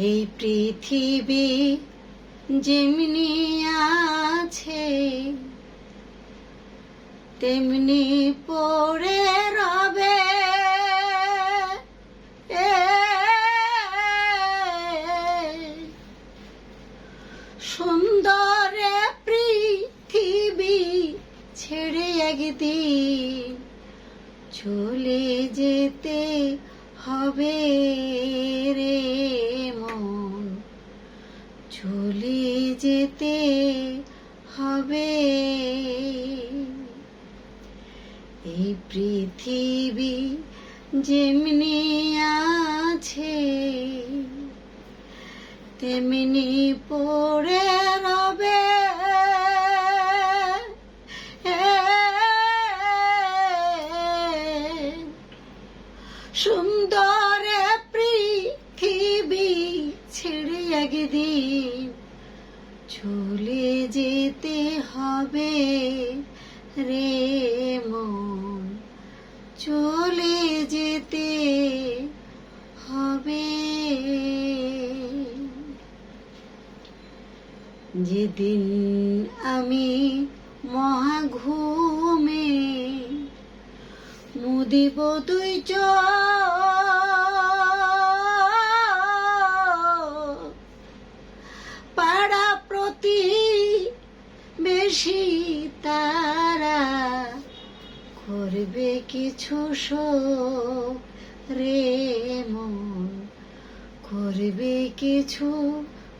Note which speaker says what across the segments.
Speaker 1: এই পৃথিবী যেমনি আছে, তেমনি পড়ে রবে। সুন্দর পৃথিবী ছেড়ে একদিন চলে যেতে হবে রে চলে যেতে হবে। এই পৃথিবী যেমনি আছে তেমনি পড়ে রবে একদিন চলে যেতে হবে রে মন। চলে যেতে হবে। যেদিন আমি মহাঘুমে মুদিব দুই চোখ তারা করবে কিছু শোক রে মন। করবে কিছু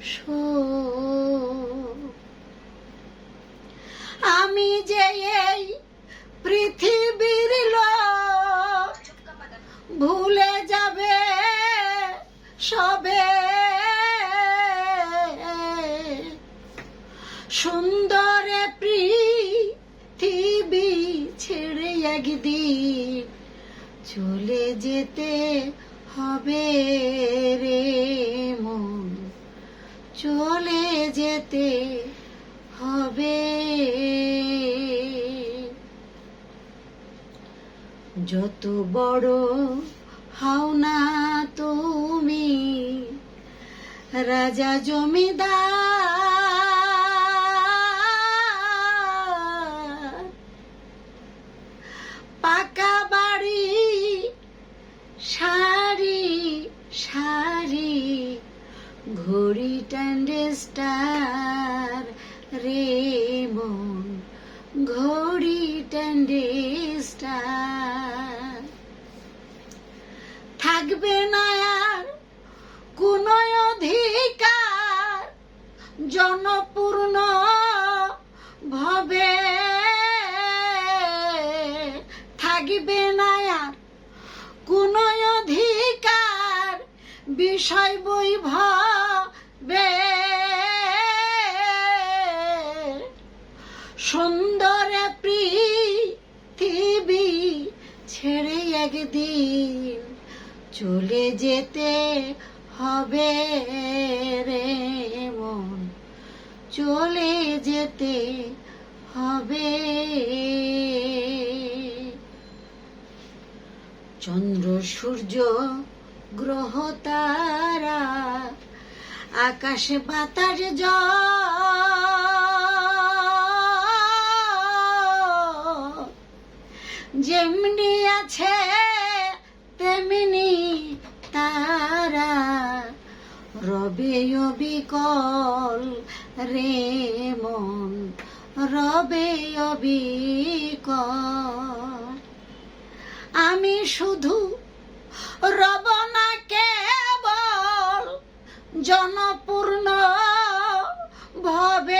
Speaker 1: শোক। আমি যে এই পৃথিবীর সুন্দর পৃথিবী ছেড়ে একদিন চলে যেতে হবে রে মন। চলে যেতে হবে। যত বড় হও না তুমি, রাজা জমিদার স্টার, রে ঘড়ি টান্ডে স্টার। থাকবে না আর কোন অধিকার, জনপূর্ণ ভবে। থাকবে না আর কোন অধিকার, বিষয় বৈভবে সুন্দর পৃথিবী ছেড়ে একদিন চলে যেতে হবে রে মন। চলে যেতে হবে। চন্দ্র, সূর্য, গ্রহ, তারা, আকাশে, বাতাস, জল যেমনি আছে, তেমনি তারা রবে অবিকল রে মন, রবে অবিকল। আমি শুধু রব না কেবল জনপূর্ণ ভবে